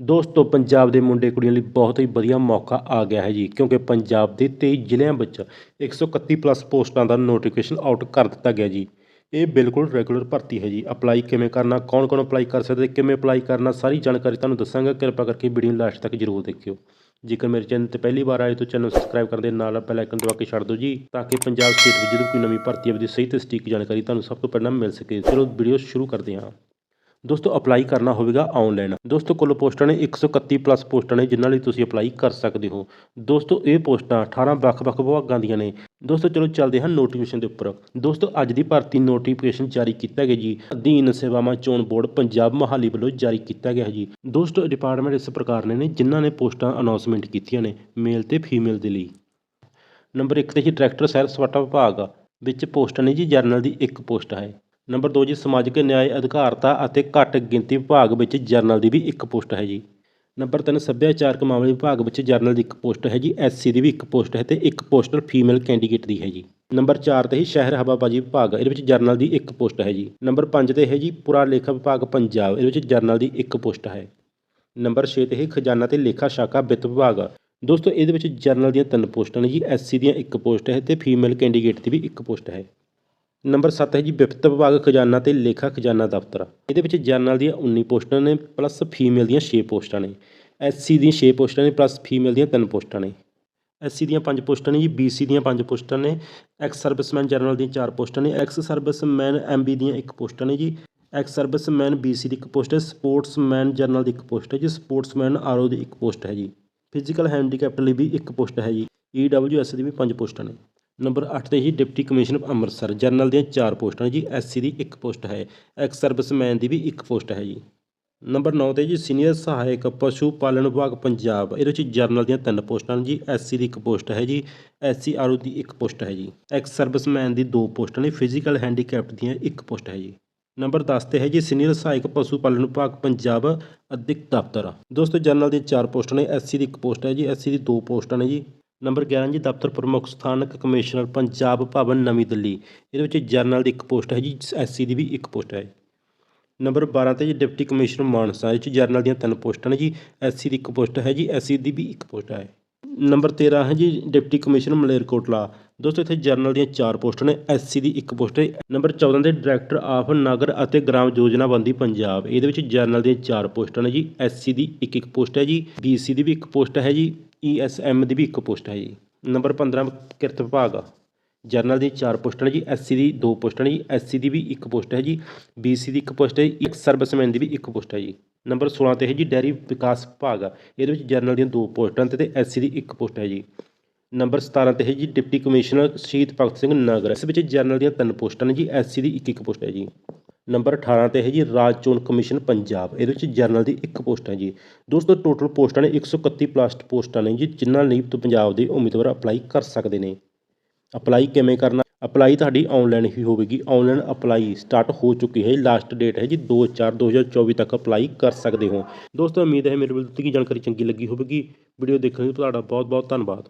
ਦੋਸਤੋ, ਪੰਜਾਬ ਦੇ ਮੁੰਡੇ ਕੁੜੀਆਂ ਲਈ ਬਹੁਤ ਹੀ ਵਧੀਆ ਮੌਕਾ ਆ ਗਿਆ ਹੈ ਜੀ, ਕਿਉਂਕਿ ਪੰਜਾਬ ਦੇ 23 ਜ਼ਿਲ੍ਹਿਆਂ ਵਿੱਚ 131 ਪਲੱਸ ਪੋਸਟਾਂ ਦਾ ਨੋਟੀਫਿਕੇਸ਼ਨ ਆਊਟ ਕਰ ਦਿੱਤਾ ਗਿਆ ਜੀ। ਇਹ ਬਿਲਕੁਲ ਰੈਗੂਲਰ ਭਰਤੀ ਹੈ ਜੀ। ਅਪਲਾਈ ਕਿਵੇਂ ਕਰਨਾ ਕੌਣ ਕੌਣ ਅਪਲਾਈ ਕਰ ਸਕਦੇ, ਕਿਵੇਂ ਅਪਲਾਈ ਕਰਨਾ, ਸਾਰੀ ਜਾਣਕਾਰੀ ਤੁਹਾਨੂੰ ਦੱਸਾਂਗਾ। ਕਿਰਪਾ ਕਰਕੇ ਵੀਡੀਓ ਲਾਸਟ ਤੱਕ ਜ਼ਰੂਰ ਦੇਖਿਓ। ਜੇਕਰ ਮੇਰੇ ਚੈਨਲ ਤੇ ਪਹਿਲੀ ਵਾਰ ਆਏ ਤਾਂ ਚੈਨਲ ਸਬਸਕ੍ਰਾਈਬ ਕਰਨ ਦੇ ਨਾਲ ਬੈਲ ਆਈਕਨ ਦਬਾ ਕੇ ਛੱਡ ਦਿਓ ਜੀ, ਤਾਂ ਕਿ ਪੰਜਾਬ ਸਟੇਟ ਵਿੱਚ ਜਦੋਂ ਕੋਈ ਨਵੀਂ ਭਰਤੀ ਆਵੇ ਦੀ ਸਹੀ ਤੇ ਸਟੀਕ ਜਾਣਕਾਰੀ ਤੁਹਾਨੂੰ ਸਭ ਤੋਂ ਪਹਿਲਾਂ ਮਿਲ ਸਕੇ। ਚਲੋ ਵੀਡੀਓ ਸ਼ੁਰੂ ਕਰਦੇ ਹਾਂ। ਦੋਸਤੋ ਅਪਲਾਈ ਕਰਨਾ ਹੋਵੇਗਾ ਆਨਲਾਈਨ। ਦੋਸਤੋ ਕੁੱਲ ਪੋਸਟਾਂ ਨੇ 131 ਪਲੱਸ ਪੋਸਟਾਂ ਨੇ, ਜਿਨ੍ਹਾਂ ਲਈ ਤੁਸੀਂ ਅਪਲਾਈ ਕਰ ਸਕਦੇ ਹੋ। ਦੋਸਤੋ ਇਹ ਪੋਸਟਾਂ 18 ਵੱਖ-ਵੱਖ ਵਿਭਾਗਾਂ ਦੀਆਂ ਨੇ। ਦੋਸਤੋ ਚਲੋ ਚੱਲਦੇ ਹਾਂ ਨੋਟੀਫਿਕੇਸ਼ਨ ਦੇ ਉੱਪਰ। ਦੋਸਤੋ ਅੱਜ ਦੀ ਭਰਤੀ ਨੋਟੀਫਿਕੇਸ਼ਨ ਜਾਰੀ ਕੀਤਾ ਗਿਆ ਜੀ। ਅਧੀਨ ਸੇਵਾਵਾਂ ਚੋਣ ਬੋਰਡ ਪੰਜਾਬ ਮਹਾਲੀ ਵੱਲੋਂ ਜਾਰੀ ਕੀਤਾ ਗਿਆ ਜੀ। ਦੋਸਤੋ ਡਿਪਾਰਟਮੈਂਟ ਇਸ ਪ੍ਰਕਾਰ ਨੇ, ਜਿਨ੍ਹਾਂ ਨੇ ਪੋਸਟਾਂ ਅਨਾਉਂਸਮੈਂਟ ਕੀਤੀਆਂ ਨੇ ਮੇਲ ਤੇ ਫੀਮੇਲ ਦੇ ਲਈ। ਨੰਬਰ 1 ਤੇ ਜੀ ਡਾਇਰੈਕਟਰ ਸੈਰ ਸਪਾਟਾ ਵਿਭਾਗ, ਵਿੱਚ ਪੋਸਟਾਂ ਨੇ ਜੀ ਜਰਨਲ ਦੀ ਇੱਕ ਪੋਸਟ ਹੈ। ਨੰਬਰ 2 ਜੀ, ਸਮਾਜਿਕ ਨਿਆਂ, ਅਧਿਕਾਰਤਾ ਅਤੇ ਘੱਟ ਗਿਣਤੀ ਵਿਭਾਗ ਵਿੱਚ ਜਰਨਲ ਦੀ ਵੀ ਇੱਕ ਪੋਸਟ ਹੈ ਜੀ। ਨੰਬਰ 3 ਸੱਭਿਆਚਾਰਕ ਮਾਮਲੇ ਵਿਭਾਗ ਵਿੱਚ ਜਰਨਲ ਦੀ ਇੱਕ ਪੋਸਟ ਹੈ ਜੀ ਐਸਸੀ ਦੀ ਵੀ ਇੱਕ ਪੋਸਟ ਹੈ ਤੇ ਇੱਕ ਪੋਸਟਰ ਫੀਮੇਲ ਕੈਂਡੀਡੇਟ ਦੀ ਹੈ ਜੀ। ਨੰਬਰ 4 ਤੇ ਹੀ ਸ਼ਹਿਰ ਹਵਾਬਾਜ਼ੀ ਵਿਭਾਗ, ਇਹਦੇ ਵਿੱਚ ਜਰਨਲ ਦੀ ਇੱਕ ਪੋਸਟ ਹੈ ਜੀ। ਨੰਬਰ 5 ਤੇ ਹੈ ਜੀ, ਪੁਰਾ ਲੇਖਾ ਵਿਭਾਗ ਪੰਜਾਬ, ਇਹਦੇ ਵਿੱਚ ਜਰਨਲ ਦੀ ਇੱਕ ਪੋਸਟ ਹੈ। ਨੰਬਰ 6 ਤੇ ਹੈ ਖਜ਼ਾਨਾ ਤੇ ਲੇਖਾ ਸ਼ਾਖਾ ਵਿੱਤ ਵਿਭਾਗ, ਦੋਸਤੋ ਇਹਦੇ ਵਿੱਚ ਜਰਨਲ ਦੀਆਂ ਤਿੰਨ ਪੋਸਟਾਂ ਨੇ ਜੀ ਐਸਸੀ ਦੀਆਂ ਇੱਕ ਪੋਸਟ ਹੈ ਤੇ ਫੀਮੇਲ ਕੈਂਡੀਡੇਟ ਦੀ ਵੀ ਇੱਕ ਪੋਸਟ ਹੈ। ਨੰਬਰ 7 ਹੈ ਜੀ ਵਿੱਤ ਵਿਭਾਗ ਖਜ਼ਾਨਾ ਤੇ ਲੇਖਾ ਖਜ਼ਾਨਾ ਦਫ਼ਤਰ। ਇਹਦੇ ਵਿੱਚ ਜਰਨਲ ਦੀਆਂ 19 ਪੋਸਟਾਂ ਨੇ, ਪਲੱਸ ਫੀਮੇਲ ਦੀਆਂ 6 ਪੋਸਟਾਂ ਨੇ। ਐਸਸੀ ਦੀਆਂ 6 ਪੋਸਟਾਂ ਨੇ, ਪਲੱਸ ਫੀਮੇਲ ਦੀਆਂ 3 ਪੋਸਟਾਂ ਨੇ। ਐਸਸੀ ਦੀਆਂ 5 ਪੋਸਟਾਂ ਨੇ ਜੀ ਬੀਸੀ ਦੀਆਂ 5 ਪੋਸਟਾਂ ਨੇ, ਐਕਸ ਸਰਵਿਸਮੈਨ ਜਰਨਲ ਦੀਆਂ 4 ਪੋਸਟਾਂ ਨੇ, ਐਕਸ ਸਰਵਿਸਮੈਨ ਐਮਬੀ ਦੀਆਂ ਇੱਕ ਪੋਸਟਾਂ ਨੇ ਜੀ, ਐਕਸ ਸਰਵਿਸਮੈਨ ਬੀਸੀ ਦੀ ਇੱਕ ਪੋਸਟ ਹੈ, ਸਪੋਰਟਸਮੈਨ ਜਰਨਲ ਦੀ ਇੱਕ ਪੋਸਟ ਹੈ ਜੀ, ਸਪੋਰਟਸਮੈਨ ਆਰਓ ਦੀ ਇੱਕ ਪੋਸਟ ਹੈ ਜੀ। ਫਿਜ਼ੀਕਲ ਹੈਂਡੀਕੈਪਟ ਲਈ ਵੀ ਇੱਕ ਪੋਸਟ ਹੈ ਜੀ ਈਡਬਲਯੂਐਸ ਦੀ ਵੀ 5 ਪੋਸਟਾਂ ਨੇ। ਨੰਬਰ 8 ਤੇ ਜੀ ਡਿਪਟੀ ਕਮਿਸ਼ਨਰ ਅੰਮ੍ਰਿਤਸਰ, ਜਰਨਲ ਦੀਆਂ 4 ਪੋਸਟਾਂ ਨੇ ਜੀ ਐਸਸੀ ਦੀ ਇੱਕ ਪੋਸਟ ਹੈ, ਐਕਸ ਸਰਵਿਸਮੈਨ ਦੀ ਵੀ ਇੱਕ ਪੋਸਟ ਹੈ ਜੀ। ਨੰਬਰ 9 ਤੇ ਜੀ, ਸੀਨੀਅਰ ਸਹਾਇਕ ਪਸ਼ੂ ਪਾਲਣ ਵਿਭਾਗ ਪੰਜਾਬ, ਇਹਦੇ ਵਿੱਚ ਜਰਨਲ ਦੀਆਂ ਤਿੰਨ ਪੋਸਟਾਂ ਨੇ ਜੀ ਐਸਸੀ ਦੀ ਇੱਕ ਪੋਸਟ ਹੈ ਜੀ ਐਸਸੀ ਆਰਓ ਦੀ ਇੱਕ ਪੋਸਟ ਹੈ ਜੀ। ਐਕਸ ਸਰਵਿਸਮੈਨ ਦੀ ਦੋ ਪੋਸਟਾਂ ਨੇ, ਫਿਜ਼ੀਕਲ ਹੈਂਡੀਕੈਪਟ ਦੀਆਂ ਇੱਕ ਪੋਸਟ ਹੈ ਜੀ। ਨੰਬਰ 10 ਤੇ ਹੈ ਜੀ, ਸੀਨੀਅਰ ਸਹਾਇਕ ਪਸ਼ੂ ਪਾਲਣ ਵਿਭਾਗ ਪੰਜਾਬ, ਅਧਿਕ ਦਫ਼ਤਰ। ਦੋਸਤੋ, ਜਰਨਲ ਦੀਆਂ ਚਾਰ ਪੋਸਟਾਂ ਨੇ ਐਸਸੀ ਦੀ ਇੱਕ ਪੋਸਟ ਹੈ ਜੀ ਐਸਸੀ ਦੀ ਦੋ ਪੋਸਟਾਂ ਨੇ ਜੀ ਨੰਬਰ 11 ਜੀ, ਦਫ਼ਤਰ ਪ੍ਰਮੁੱਖ ਸਥਾਨਕ ਕਮਿਸ਼ਨਰ ਪੰਜਾਬ ਭਵਨ, ਨਵੀਂ ਦਿੱਲੀ। ਇਹਦੇ ਵਿੱਚ ਜਰਨਲ ਦੀ ਇੱਕ ਪੋਸਟ ਹੈ ਜੀ ਐਸਸੀ ਦੀ ਵੀ ਇੱਕ ਪੋਸਟ ਹੈ। ਨੰਬਰ 12 ਤੇ ਜੀ, ਡਿਪਟੀ ਕਮਿਸ਼ਨਰ ਮਾਨਸਾ ਇਹ 'ਚ ਜਰਨਲ ਦੀਆਂ ਤਿੰਨ ਪੋਸਟਾਂ ਨੇ ਜੀ ਐਸਸੀ ਦੀ ਇੱਕ ਪੋਸਟ ਹੈ ਜੀ ਐਸਸੀ ਦੀ ਵੀ ਇੱਕ ਪੋਸਟ ਹੈ। ਨੰਬਰ 13 ਹੈ ਜੀ, ਡਿਪਟੀ ਕਮਿਸ਼ਨਰ ਮਲੇਰਕੋਟਲਾ ਦੋਸਤੋ, ਇੱਥੇ ਜਰਨਲ ਦੀਆਂ ਚਾਰ ਪੋਸਟਾਂ ਨੇ ਐਸਸੀ ਦੀ ਇੱਕ ਪੋਸਟ ਹੈ। ਨੰਬਰ 14 ਦੇ ਡਾਇਰੈਕਟਰ ਆਫ ਨਗਰ ਅਤੇ ਗ੍ਰਾਮ ਯੋਜਨਾਬੰਦੀ ਪੰਜਾਬ। ਇਹਦੇ ਵਿੱਚ ਜਰਨਲ ਦੀਆਂ ਚਾਰ ਪੋਸਟਾਂ ਨੇ ਜੀ ਐਸਸੀ ਦੀ ਇੱਕ ਇੱਕ ਪੋਸਟ ਹੈ ਜੀ ਬੀਸੀ ਦੀ ਵੀ ਇੱਕ ਪੋਸਟ ਹੈ ਜੀ ਈਐਸਐਮ ਦੀ ਵੀ ਇੱਕ ਪੋਸਟ ਹੈ ਜੀ। ਨੰਬਰ 15 ਕਿਰਤ ਵਿਭਾਗ। ਜਰਨਲ ਦੀ ਚਾਰ ਪੋਸਟਾਂ ਨੇ ਜੀ ਐਸਸੀ ਦੀ ਦੋ ਪੋਸਟਾਂ ਨੇ ਜੀ ਐਸਸੀ ਦੀ ਵੀ ਇੱਕ ਪੋਸਟ ਹੈ ਜੀ ਬੀਸੀ ਦੀ ਇੱਕ ਪੋਸਟ ਹੈ ਜੀ, ਇੱਕ ਸਰਵਿਸਮੈਨ ਦੀ ਵੀ ਇੱਕ ਪੋਸਟ ਹੈ ਜੀ। ਨੰਬਰ 16 ਤੇ ਹੈ ਜੀ, ਡੈਰੀ ਵਿਕਾਸ ਵਿਭਾਗ ਇਹਦੇ ਵਿੱਚ ਜਰਨਲ ਦੀਆਂ ਦੋ ਪੋਸਟਾਂ ਤੇ ਤੇ ਐਸਸੀ ਦੀ ਇੱਕ ਪੋਸਟ ਹੈ ਜੀ। ਨੰਬਰ 17 ਤੇ ਹੈ ਜੀ, ਡਿਪਟੀ ਕਮਿਸ਼ਨਰ ਸ਼ਹੀਦ ਭਗਤ ਸਿੰਘ ਨਗਰ। ਇਸ ਵਿੱਚ ਜਰਨਲ ਦੀਆਂ ਤਿੰਨ ਪੋਸਟਾਂ ਨੇ ਜੀ ਐਸਸੀ ਦੀ ਇੱਕ ਇੱਕ ਪੋਸਟ ਹੈ ਜੀ। ਨੰਬਰ 18 ਤੇ ਹੈ ਜੀ, ਰਾਜ ਚੋਣ ਕਮਿਸ਼ਨ ਪੰਜਾਬ। ਇਹਦੇ ਵਿੱਚ ਜਰਨਲ ਦੀ ਇੱਕ ਪੋਸਟ ਹੈ ਜੀ। ਦੋਸਤੋ ਟੋਟਲ ਪੋਸਟਾਂ ਨੇ 131 ਪਲੱਸ ਪੋਸਟਾਂ ਨੇ ਜੀ, ਜਿਨ੍ਹਾਂ ਲਈ ਪੰਜਾਬ ਦੇ ਉਮੀਦਵਾਰ ਅਪਲਾਈ ਕਰ ਸਕਦੇ ਨੇ। ਅਪਲਾਈ ਕਿਵੇਂ ਕਰਨਾ? ਅਪਲਾਈ ਤੁਹਾਡੀ ਆਨਲਾਈਨ ਹੀ ਹੋਵੇਗੀ। ਆਨਲਾਈਨ ਅਪਲਾਈ ਸਟਾਰਟ ਹੋ ਚੁੱਕੀ ਹੈ। ਲਾਸਟ ਡੇਟ ਹੈ ਜੀ 2/4/2024 ਤੱਕ ਅਪਲਾਈ ਕਰ ਸਕਦੇ ਹੋ। ਦੋਸਤੋ, ਉਮੀਦ ਹੈ ਮੇਰੇ ਵੱਲ ਦਿੱਤੀ ਗਈ ਜਾਣਕਾਰੀ ਚੰਗੀ ਲੱਗੀ ਹੋਵੇਗੀ। ਵੀਡੀਓ ਦੇਖਣ ਲਈ ਤੁਹਾਡਾ ਬਹੁਤ ਬਹੁਤ ਧੰਨਵਾਦ।